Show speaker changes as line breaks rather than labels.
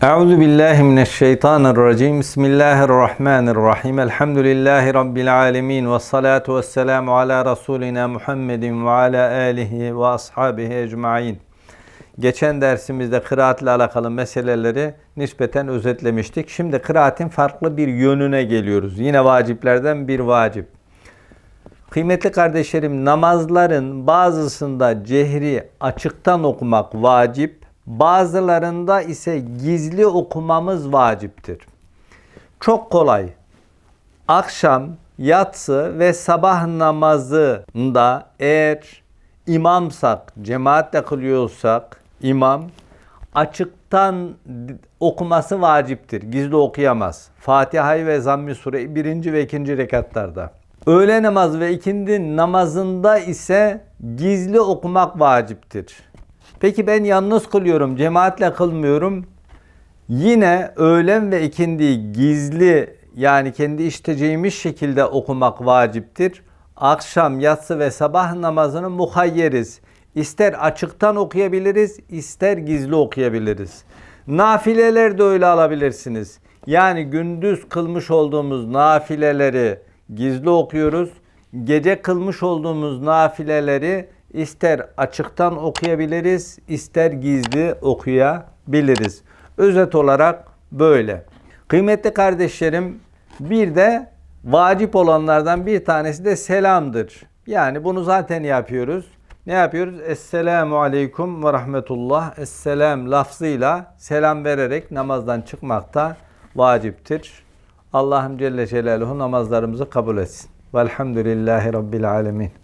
Euzu billahi mineşşeytanirracim. Bismillahirrahmanirrahim. Elhamdülillahi rabbil alamin ve salatu vesselamu ala rasulina Muhammedin ve ala alihi ve ashabihi ecmaîn. Geçen dersimizde kıraatle alakalı meseleleri nispeten özetlemiştik. Şimdi kıraatin farklı bir yönüne geliyoruz. Yine vaciplerden bir vacip. Kıymetli kardeşlerim namazların bazısında cehri açıktan okumak vacip, bazılarında ise gizli okumamız vaciptir. Çok kolay. Akşam, yatsı ve sabah namazında eğer imamsak, cemaatle kılıyorsak imam açıktan okuması vaciptir. Gizli okuyamaz. Fatiha'yı ve Zamm-ı Sure birinci ve ikinci rekatlarda. Öğle namaz ve ikindi namazında ise gizli okumak vaciptir. Peki ben yalnız kılıyorum, cemaatle kılmıyorum. Yine öğlen ve ikindiyi gizli yani kendi işteceğimiz şekilde okumak vaciptir. Akşam, yatsı ve sabah namazını muhayyeriz. İster açıktan okuyabiliriz, ister gizli okuyabiliriz. Nafileler de öyle alabilirsiniz. Yani gündüz kılmış olduğumuz nafileleri gizli okuyoruz. Gece kılmış olduğumuz nafileleri ister açıktan okuyabiliriz, ister gizli okuyabiliriz. Özet olarak böyle. Kıymetli kardeşlerim, bir de vacip olanlardan bir tanesi de selamdır. Yani bunu zaten yapıyoruz. Ne yapıyoruz? Esselamu aleyküm ve rahmetullah. Esselam lafzıyla selam vererek namazdan çıkmak da vaciptir. Allah'ım Celle Celaluhu namazlarımızı kabul etsin. Velhamdülillahi Rabbil Alemin.